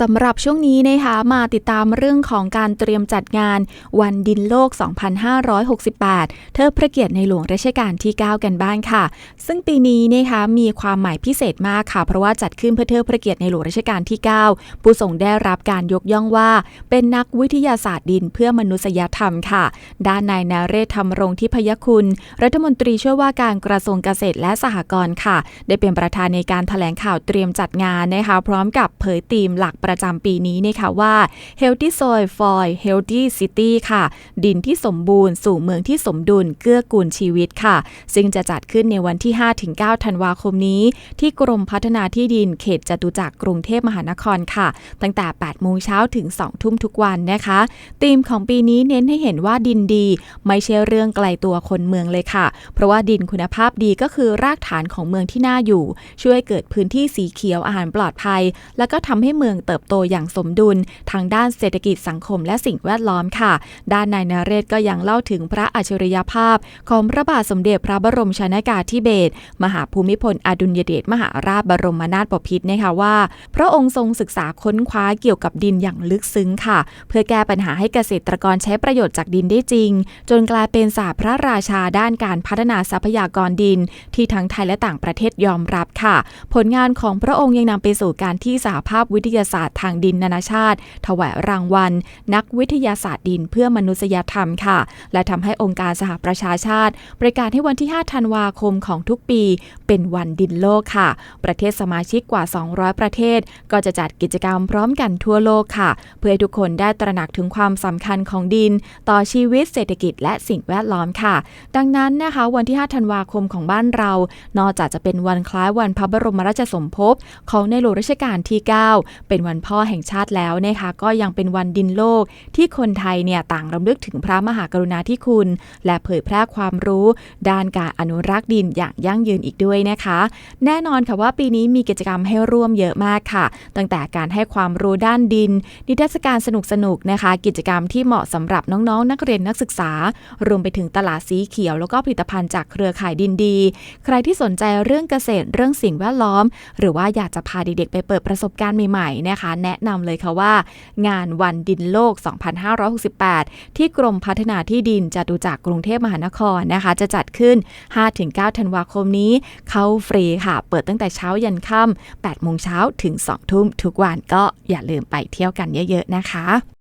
สำหรับช่วงนี้นะคะมาติดตามเรื่องของการเตรียมจัดงานวันดินโลก 2568 เทิดพระเกียรติในหลวงรัชกาลที่ 9 กันบ้างค่ะ ซึ่งปีนี้นะคะมีความหมายพิเศษมากค่ะ เพราะว่าจัดขึ้นเพื่อเทิดพระเกียรติในหลวงรัชกาลที่ 9 ผู้ทรงได้รับการยกย่องว่า เป็นนักวิทยาศาสตร์ดินเพื่อมนุษยธรรมค่ะ ด้านนายนาเรศธรรมรงทิพยคุณ รัฐมนตรีช่วยว่าการกระทรวงเกษตรและสหกรณ์ค่ะ ได้เป็นประธานในการแถลงข่าวเตรียมจัดงานนะคะพร้อมกับเผยธีมหลักประประจำปีนี้นะคะว่า Healthy Soil for Healthy City ค่ะ ดินที่สมบูรณ์สู่เมืองที่สมดุลเกื้อกูลชีวิตค่ะ ซึ่งจะจัดขึ้นในวันที่ 5-9 ธันวาคมนี้ ที่กรมพัฒนาที่ดินเขตจตุจักรกรุงเทพมหานครค่ะ ตั้งแต่ 8 โมงเช้าถึง 2 ทุ่มทุกวันนะคะธีมของปีนี้เน้นให้เห็นว่าดินดี ไม่ใช่เรื่องไกลตัวคนเมืองเลยค่ะ เพราะว่าดินคุณภาพดีก็คือรากฐานของเมืองที่น่าอยู่ ช่วยเกิดพื้นที่สีเขียวอาหารปลอดภัย แล้วก็ทำให้เมืองเติบโตอย่างสมดุล ทางด้านเศรษฐกิจสังคมและสิ่งแวดล้อมค่ะ ด้านนายนเรศก็ยังเล่าถึงพระอัจฉริยภาพ ของพระบาทสมเด็จพระบรมชนากาธิเบศรมหาภูมิพลอดุลยเดชมหาราชบรมนาถบพิตรนะคะว่า พระองค์ทรงศึกษาค้นคว้าเกี่ยวกับดินอย่างลึกซึ้งค่ะ เพื่อแก้ปัญหาให้เกษตรกรใช้ประโยชน์จากดินได้จริง จนกลายเป็นศาสตร์พระราชาด้านการพัฒนาทรัพยากรดิน ที่ทั้งไทยและต่างประเทศยอมรับค่ะ ผลงานของพระองค์ยังนำไปสู่การที่สหภาพวิทยาศาสตร์ทางดินนานาชาติ ถวายรางวัล นักวิทยาศาสตร์ดินเพื่อมนุษยธรรมค่ะ และทำให้องค์การสหประชาชาติ ประกาศให้วันที่ 5 ธันวาคมของทุกปี เป็นวันดินโลกค่ะ ประเทศสมาชิกกว่า 200 ประเทศ ก็จะจัดกิจกรรมพร้อมกันทั่วโลกค่ะ เพื่อให้ทุกคนได้ตระหนักถึงความสำคัญของดิน ต่อชีวิตเศรษฐกิจและสิ่งแวดล้อมค่ะ ดังนั้นนะคะวันที่ 5 ธันวาคมของบ้านเรา นอกจากจะเป็นวันคล้ายวันพระบรมราชสมภพของในหลวงรัชกาลที่ 9 เป็นวันพ่อแห่งชาติแล้วนะคะก็ยังเป็นวันดินโลกที่คนไทยเนี่ยต่างรำลึกถึงพระมหากรุณาธิคุณ และเผยแพร่ความรู้ ด้านการอนุรักษ์ดินอย่างยั่งยืนอีกด้วยนะคะ แน่นอนค่ะว่าปีนี้มีกิจกรรมให้ร่วมเยอะมากค่ะ ตั้งแต่การให้ความรู้ด้านดิน นิทรรศการสนุกๆนะคะ กิจกรรมที่เหมาะสำหรับน้องๆ นักเรียนนักศึกษา รวมไปถึงตลาดสีเขียว แล้วก็ผลิตภัณฑ์จากเครือข่ายดินดี ใครที่สนใจเรื่องเกษตรเรื่องสิ่งแวดล้อม หรือว่าอยากจะพาเด็กๆไปเปิดประสบการณ์ใหม่ๆนะนะคะ แนะนำเลยค่ะว่า งานวันดินโลก 2568 ที่กรมพัฒนาที่ดินจตุจักรกรุงเทพมหานครนะคะ จะจัดขึ้น 5-9 ธันวาคมนี้ เข้าฟรีค่ะ เปิดตั้งแต่เช้ายันค่ำ8โมงเช้าถึง 2 ทุ่มทุกวันก็อย่าลืมไปเที่ยวกันเยอะ ๆ นะคะ